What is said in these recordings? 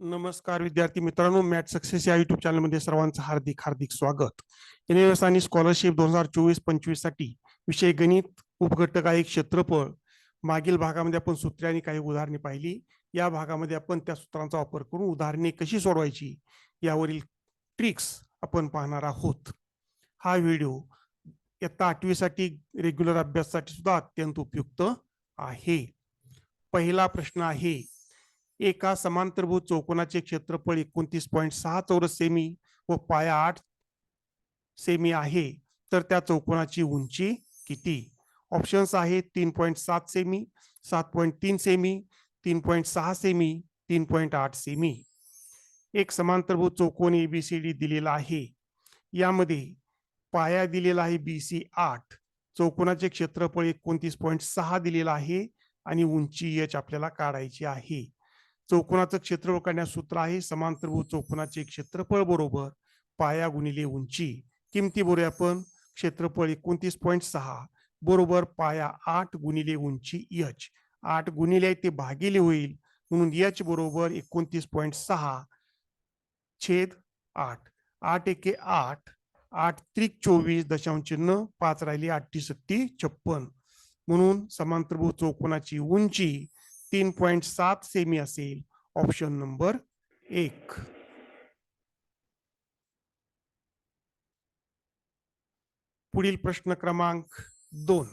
नमस्कार विद्यार्थी मित्रांनो मॅथ सक्सेस या युट्यूब चॅनलमध्ये सर्वांचं हार्दिक हार्दिक स्वागत. एन एस आणि स्कॉलरशिप दोन हजार चोवीस पंचवीससाठी विषय गणित उपघटक आहे क्षेत्रफळ मागील भागामध्ये आपण सूत्रे आणि काही उदाहरणे पाहिली. या भागामध्ये आपण त्या सूत्रांचा वापर करून उदाहरणे कशी सोडवायची यावरील ट्रिक्स आपण पाहणार आहोत. हा व्हिडिओ इयत्ता आठवीसाठी रेग्युलर अभ्यासासाठी सुद्धा अत्यंत उपयुक्त आहे. पहिला प्रश्न आहे एका समांतरभूत चौकोनाचे क्षेत्रफळ एकोणतीस पॉईंट सहा चौरस सेमी व पाया आठ सेमी आहे. तर त्या चौकोनाची उंची किती? ऑप्शन्स आहेत तीन पॉईंट सात सेमी सात पॉईंट तीन सेमी तीन पॉईंट सहा सेमी तीन पॉईंट आठ सेमी. एक समांतरभूत चौकोन एबीसीडी दिलेला आहे. यामध्ये पाया दिलेला आहे बी सी आठ चौकोनाचे क्षेत्रफळ एकोणतीस पॉईंट सहा दिलेला आहे आणि उंची एच आपल्याला काढायची आहे. चौकोनाचं क्षेत्रफळ काढण्यास सूत्र आहे. समांतरभुज चौकोनाचे क्षेत्रफळ बरोबर पाया गुणिले उंची. किमती बरोबर आपण. क्षेत्रफळ एकोणतीस पॉईंट सहा बरोबर पाया आठ गुणिले उंची यच. आठ गुणिले ते भागिले होईल. म्हणून यच बरोबर एकोणतीस पॉईंट सहा छेद आठ. आठ एके आठ. आठ त्रिक चोवीस दशांश चिन्ह पाच राहिली आठटी सत्ती छप्पन. म्हणून समांतरभू चौकोनाची उंची तीन पॉइंट सात सेमी असेल. ऑप्शन नंबर एक. पुढील प्रश्न क्रमांक दोन.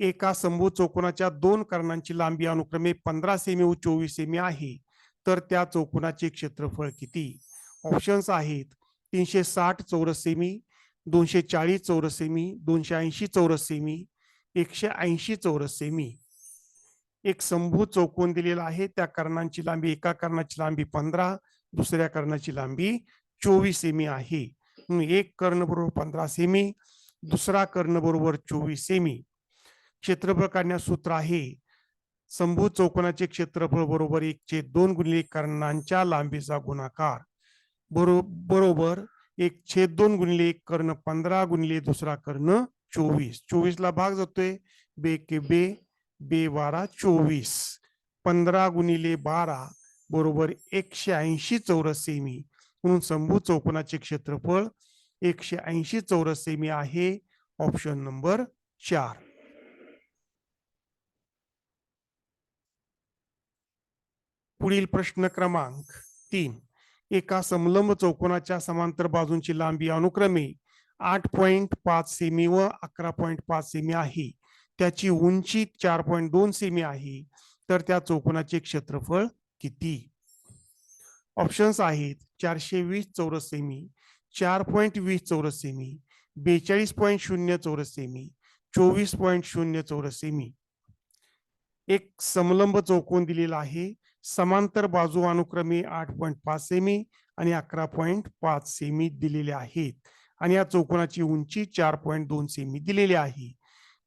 एका संभू चौकोनाच्या दोन कर्णांची लांबी अनुक्रमे पंधरा सेमी व चोवीस सेमी आहे. तर त्या चौकोनाचे क्षेत्रफळ किती? ऑप्शन्स आहेत. तीनशे साठ चौरस सेमी दोनशे चाळीस चौरस सेमी दोनशे ऐंशी चौरस सेमी एकशे ऐंशी चौरस सेमी एक संभू चौकोन दिलेला आहे. त्या कर्णांची लांबी एका कर्णाची लांबी पंधरा दुसऱ्या कर्णाची लांबी चोवीस सेमी आहे. एक कर्ण बरोबर पंधरा सेमी दुसरा कर्ण बरोबर चोवीस सेमी. क्षेत्रफळ काढण्यास सूत्र आहे. संभू चौकोनाचे क्षेत्रफळ बरोबर एक चे दोन गुणिले कर्णांच्या लांबीचा गुणाकार. बरो बरोबर एक छेद दोन गुणिले एक कर्ण पंधरा गुणिले दुसरा कर्ण चोवीस. चोवीस ला भाग जातोय. बे के बे बेबारा चोवीस. पंधरा गुणिले बारा बरोबर एकशे ऐंशी चौरस सेमी. म्हणून संभू चौकोनाचे क्षेत्रफळ एकशे ऐंशी चौरस सेमी आहे. ऑप्शन नंबर चार. पुढील प्रश्न क्रमांक तीन. एका समलंब चौकोनाच्या समांतर बाजूंची लांबी अनुक्रमे आठ पॉइंट पाच सेमी व अकरा पॉइंट पाच सेमी आहे. त्याची उंची चार पॉईंट दोन सेमी आहे तर त्या चौकोनाचे क्षेत्रफळ किती? ऑप्शन्स आहेत चारशे वीस चौरस सेमी चार पॉईंट वीस चौरस सेमी बेचाळीस पॉईंट शून्य चौरस सेमी चोवीस पॉईंट शून्य चौरस सेमी एक समलंब चौकोन दिलेला आहे समांतर बाजू अनुक्रमे आठ पॉईंट पाच सेमी आणि अकरा पॉईंट पाच सेमी दिलेले आहेत. आणि या चौकोनाची उंची चार पॉईंट दोन सेमी दिलेली आहे.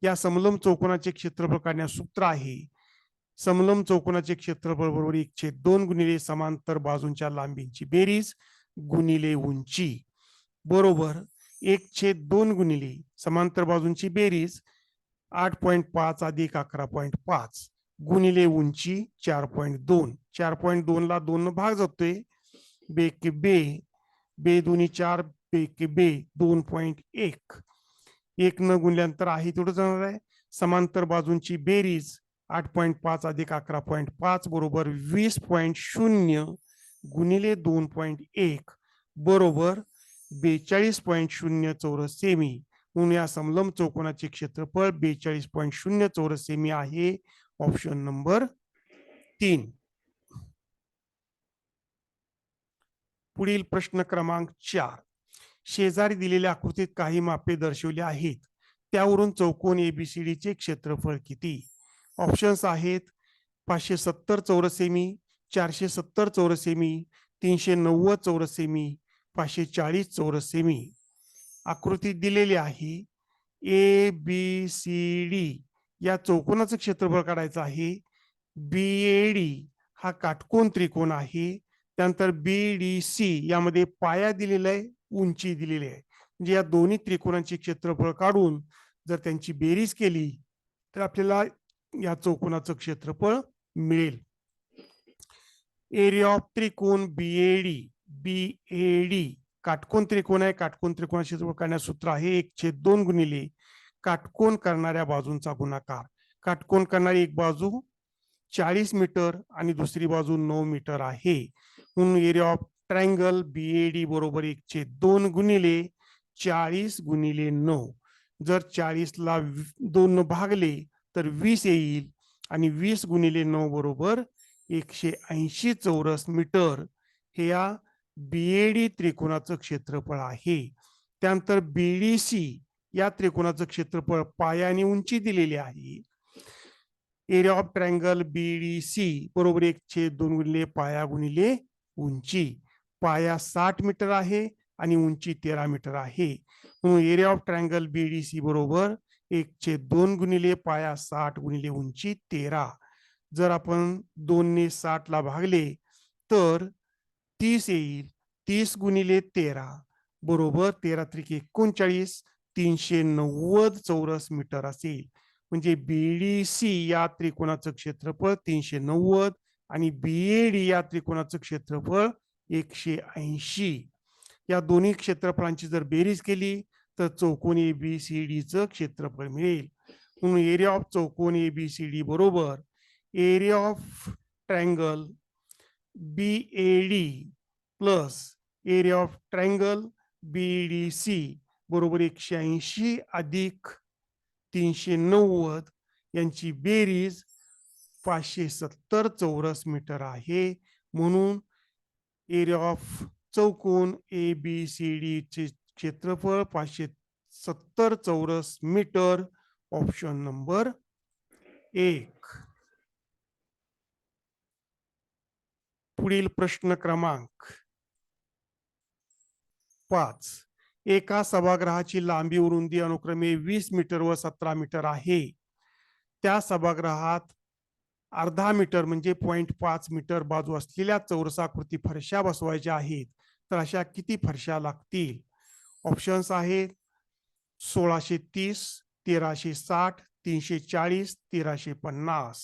या समलम चौकोनाचे क्षेत्रफळ काढण्यास सूत्र आहे. समलम चौकोनाचे क्षेत्रफळ बरोबर एकशे दोन गुणिले समांतर बाजूंच्या लांबींची बेरीज गुणिले उंची. बरोबर एक छेद दोन गुणिले समांतर बाजूंची बेरीज आठ पॉईंट पाच अधिक अकरा पॉईंट पाच गुणिले उंची चार पॉईंट दोन. चार पॉईंट दोन ला दोन भाग जातोय बे के बे बे दोन्ही चार बे के बे दोन पॉईंट एक. एक न गुणल्यानंतर आहे तेवढं जाणार आहे. समांतर बाजूंची बेरीज आठ पॉईंट पाच अधिक अकरा पॉईंट पाच बरोबर वीस पॉईंट शून्य गुणिले दोन पॉईंट एक बरोबर बेचाळीस पॉईंट शून्य चौरस सेमी. म्हणून या समलम चौकोनाचे क्षेत्रफळ बेचाळीस पॉईंट शून्य चौरस सेमी आहे. ऑप्शन नंबर तीन. पुढील प्रश्न क्रमांक चार. शेजारी दिलेल्या आकृतीत काही मापे दर्शवली आहेत. त्यावरून चौकोन एबीसीडीचे क्षेत्रफळ किती? ऑप्शन्स आहेत पाचशे सत्तर चौरस सेमी चारशे सत्तर चौरस सेमी तीनशे नव्वद चौरस सेमी पाचशे चाळीस चौरस सेमी आकृती दिलेली आहे ए बी सी डी या चौकोनाचं क्षेत्रफळ काढायचं आहे. बी ए डी हा काटकोन त्रिकोण आहे. त्यानंतर बी डी सी यामध्ये पाया दिलेला आहे. उंची दिलेली आहे. म्हणजे या दोन्ही त्रिकोणांचे क्षेत्रफळ काढून जर त्यांची बेरीज केली तर आपल्याला या चौकोनाचं क्षेत्रफळ मिळेल. एरिया ऑफ त्रिकोण B A D B A D काटकोन त्रिकोण आहे. काटकोन त्रिकोणाचे क्षेत्रफळ काढण्यास सूत्र आहे एक छेद दोन गुणिले काटकोन करणाऱ्या बाजूंचा गुणाकार. काटकोन करणारी एक बाजू चाळीस मीटर आणि दुसरी बाजू नऊ मीटर आहे. म्हणून एरिया ऑफ ट्रायंगल बीएडी बरोबर एकशे दोन गुणिले चाळीस गुणिले नऊ. जर चाळीसला दोन भागले तर वीस येईल आणि वीस गुणिले नऊ बरोबर एकशे ऐंशी चौरस मीटर हे या बीएडी त्रिकोणाचं क्षेत्रफळ आहे. त्यानंतर बीडीसी या त्रिकोणाचं क्षेत्रफळ पाया आणि उंची दिलेली आहे. एरिया ऑफ ट्रायंगल बीडीसी बरोबर एकशे दोन गुणिले पाया गुणिले उंची. पाया साठ मीटर आहे आणि उंची तेरा मीटर आहे. म्हणून एरिया ऑफ ट्रायंगल बीडीसी बरोबर एक चे दोन गुणिले पाया साठ गुणिले उंची तेरा. जर आपण दोनने साठ ला भागले तर तीस येईल. तीस गुणिले तेरा बरोबर तेरा त्रिक एकोणचाळीस तीनशे नव्वद चौरस मीटर असेल. म्हणजे बीडीसी या त्रिकोणाचं क्षेत्रफळ तीनशे नव्वद आणि बीएडी या त्रिकोणाचं क्षेत्रफळ एकशे ऐंशी. या दोन्ही क्षेत्रफळांची जर बेरीज केली तर चौकोन ए बी सी डीचं क्षेत्रफळ मिळेल. म्हणून एरिया ऑफ चौकोन ए बी सी डी बरोबर area of triangle B A D plus area of triangle B D C बरोबर एकशे ऐंशी अधिक तीनशे नव्वद. यांची बेरीज पाचशे सत्तर चौरस मीटर आहे. म्हणून एरिया ऑफ चौकोन ए बी सी डी चे क्षेत्रफळ पाचशे सत्तर चौरस मीटर. ऑप्शन नंबर एक. पुढील प्रश्न क्रमांक पाच. एका सभागृहाची लांबी रुंदी अनुक्रमे वीस मीटर व सतरा मीटर आहे. त्या सभागृहात अर्धा मीटर म्हणजे पॉईंट पाच मीटर बाजू असलेल्या चौरसाकृती फरशा बसवायच्या आहेत तर अशा किती फरशा लागतील? ऑप्शन्स आहेत सोळाशे तीस तेराशे साठ तीनशे चाळीस तेराशे पन्नास.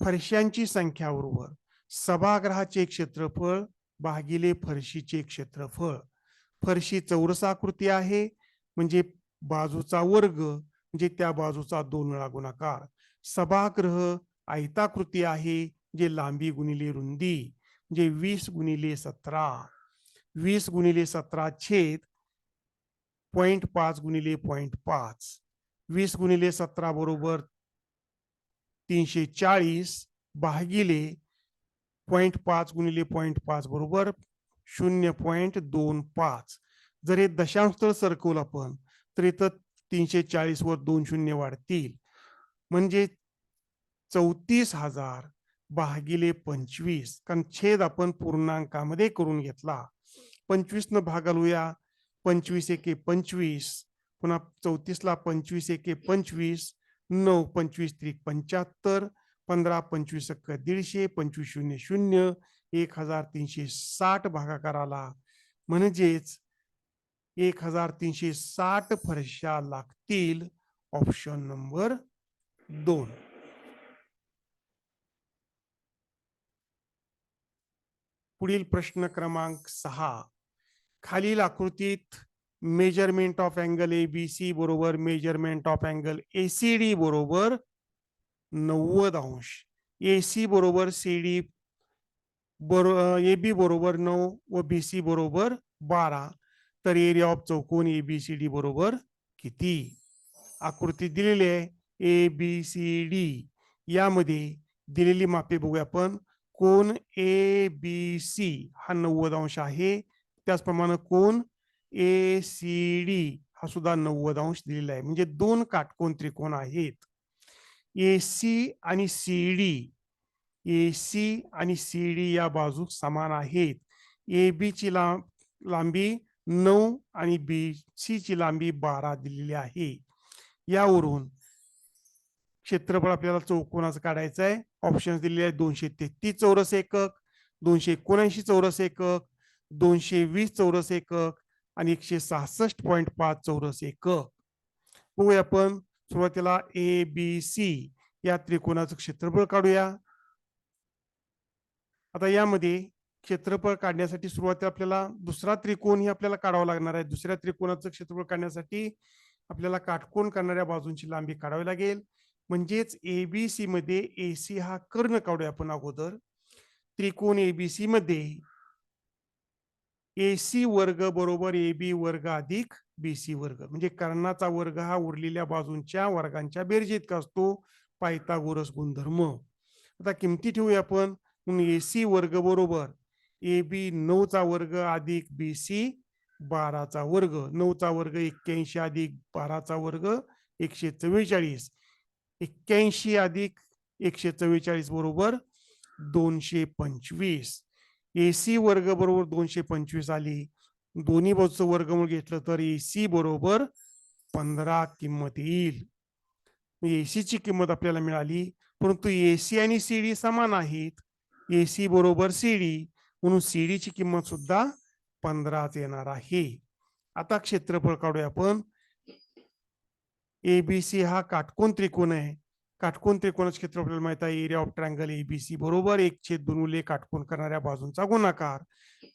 फरशांची संख्या बरोबर. सभागृहाचे क्षेत्रफळ भागिले फरशीचे क्षेत्रफळ. फरशी चौरसाकृती आहे म्हणजे बाजूचा वर्ग म्हणजे त्या बाजूचा दोन वेळा गुणाकार. सभागृह आयताकृती आहे जे लांबी गुणिले रुंदी म्हणजे वीस गुणिले सतरा. वीस गुणिले सतरा छेद पॉईंट पाच गुणिले पॉईंट पाच. वीस गुणिले सतरा बरोबर तीनशे चाळीस भागिले पॉईंट पाच गुणिले पॉईंट पाच बरोबर शून्य पॉईंट दोन पाच. जर हे दशांश सरकवलं आपण तर इथं तीनशे चाळीस वर दोन शून्य वाढतील. म्हणजे चौतीस हजार भागिले पंचवीस कारण छेद आपण पूर्णांकामध्ये करून घेतला. पंचवीस न भागालूया पंचवीस एके पंचवीस पुन्हा चौतीसला पंचवीस एके पंचवीस नऊ पंचवीस त्रिक पंच्याहत्तर पंधरा पंचवीस अक्क दीडशे पंचवीस शून्य शून्य एक हजार तीनशे साठ भागाकाराला. म्हणजेच एक हजार तीनशे साठ फरशा लागतील ऑप्शन नंबर दोन. पुढील प्रश्न क्रमांक सहा. खालील आकृतीत measurement of angle A B C बरोबर measurement of angle A C D बरोबर नव्वद अंश. ए सी बरोबर सी डी बरो ए बी बरोबर नऊ व बी सी बरोबर बारा. तर एरिया ऑफ चौकोन ए बी सी डी बरोबर किती? आकृती दिलेली आहे. ए बी सी डी यामध्ये दिलेली मापे बघूया आपण. कोण ए बी सी हा नव्वद अंश आहे. त्याचप्रमाणे कोण ए सी डी हा सुद्धा नव्वद अंश दिलेला आहे. म्हणजे दोन काटकोन त्रिकोण आहेत. ए सी आणि सी डी ए सी आणि सी डी या बाजू समान आहेत. ए बी ची लांब लांबी नऊ आणि बी सी ची लांबी बारा दिलेली आहे. यावरून क्षेत्रफळ आपल्याला चौकोनाचं काढायचं आहे. ऑप्शन दिलेले आहेत दोनशे तेहतीस चौरस एकक दोनशे एकोणऐंशी चौरस एकक दोनशे वीस चौरस एकक आणि एकशे सहासष्ट पॉईंट पाच चौरस एकक. बघूया आपण सुरुवातीला ए बी सी या त्रिकोणाचं क्षेत्रफळ काढूया. आता यामध्ये क्षेत्रफळ काढण्यासाठी सुरुवातीला आपल्याला दुसरा त्रिकोण ही आपल्याला काढावा लागणार आहे. दुसऱ्या त्रिकोणाचं क्षेत्रफळ काढण्यासाठी आपल्याला काटकोन करणाऱ्या बाजूंची लांबी काढावी लागेल. म्हणजेच एबीसी मध्ये एसी हा कर्ण काढूया आपण अगोदर. त्रिकोण एबीसी मध्ये एसी वर्ग बरोबर ए बी वर्ग अधिक बीसी वर्ग. म्हणजे कर्णाचा वर्ग हा उरलेल्या बाजूंच्या वर्गांच्या बेरजेत असतो. पायथागोरस गुणधर्म. आता किमती ठेवूया आपण. म्हणून एसी वर्ग बरोबर ए बी नऊचा वर्ग अधिक बी सी बाराचा वर्ग. नऊचा वर्ग एक्क्याऐंशी अधिक बाराचा वर्ग एकशे चव्वेचाळीस. एक्क्याऐंशी अधिक एकशे चव्वेचाळीस बरोबर दोनशे पंचवीस. एसी वर्ग बरोबर दोनशे पंचवीस आली. दोन्ही बाजूचं वर्गमूळ घेतलं तर एसी बरोबर पंधरा किंमत येईल. एसी ची किंमत आपल्याला मिळाली. परंतु एसी आणि सीडी समान आहेत. एसी बरोबर सीडी म्हणून सी डीची किंमत सुद्धा पंधराच येणार आहे. आता क्षेत्रफळ काढूया आपण. एबीसी हा काटकोन त्रिकोण आहे. काटकोन त्रिकोणाचं क्षेत्र आपल्याला माहीत आहे. एरिया ऑफ ट्रायंगल एबीसी बरोबर एक छेद दोन उले काटकोन करणाऱ्या बाजूंचा गुणाकार.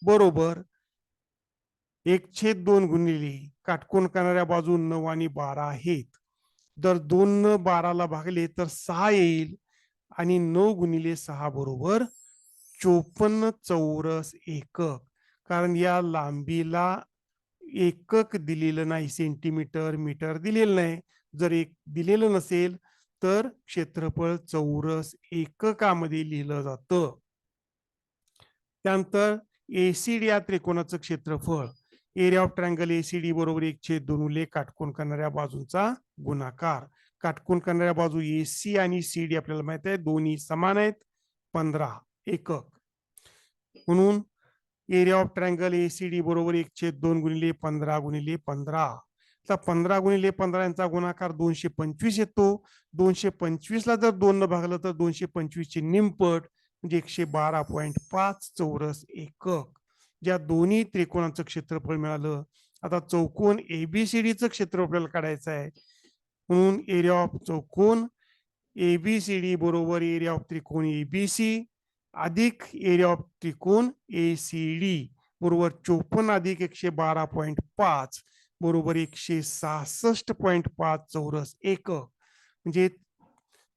बरोबर एक छेद दोन गुणिले काटकोन करणाऱ्या बाजू नऊ आणि बारा आहेत. जर दोन न बाराला भागले तर सहा येईल आणि नऊ गुणिले सहा बरोबर चोपन्न चौरस एकक. कारण या लांबीला एकक दिलेलं नाही सेंटीमीटर मीटर दिलेलं नाही. जर एक दिलेलं नसेल तर क्षेत्रफळ चौरस एककामध्ये लिहिलं जातं. त्यानंतर एसीडी या त्रिकोणाचं क्षेत्रफळ एरिया ऑफ ट्रायंगल एसीडी बरोबर एक छेद दोन उल्लेख काटकोन करणाऱ्या बाजूंचा गुणाकार. काटकोन करणाऱ्या बाजू एसी आणि सीडी आपल्याला माहीत आहे दोन्ही समान आहेत पंधरा एकक. म्हणून एरिया ऑफ ट्रायंगल एसीडी बरोबर एक छेद दोन गुणिले पंधरा गुणिले पंधरा. तर पंधरा गुणिले पंधरा यांचा गुणाकार दोनशे पंचवीस येतो. दोनशे पंचवीस ला जर दोन भागलं तर दोनशे पंचवीस चे निमपट म्हणजे एकशे बारा पॉईंट पाच चौरस एकक. ज्या दोन्ही त्रिकोणाचं क्षेत्रफळ मिळालं आता चौकोन एबीसीडीचं क्षेत्र आपल्याला काढायचं आहे. म्हणून एरिया ऑफ चौकोन एबीसीडी बरोबर एरिया ऑफ त्रिकोण एबीसी अधिक एरिया ऑफ त्रिकोण एसीडी बरोबर चोपन्न अधिक एकशे बारा पॉईंट पाच. बरोबर एकशे सहासष्ट पॉईंट पाच चौरस एक म्हणजे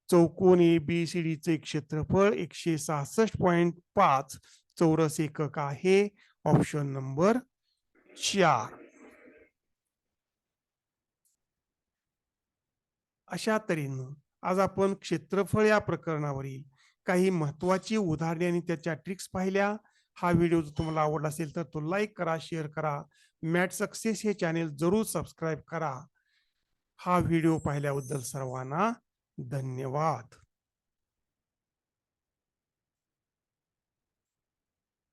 चौकोन ए बी सी डीचे क्षेत्रफळ एकशे सहासष्ट पॉईंट पाच चौरस एकक आहे. ऑप्शन नंबर चार. अशा तऱ्हेनं आज आपण क्षेत्रफळ या प्रकरणावरील काही महत्वाची उदाहरणे आणि त्याच्या ट्रिक्स पाहिल्या. हा व्हिडिओ जर तुम्हाला आवडला असेल तर तो लाईक करा शेअर करा. मॅट सक्सेस हे चॅनेल जरूर सबस्क्राईब करा. हा व्हिडिओ पाहिल्याबद्दल सर्वांना धन्यवाद.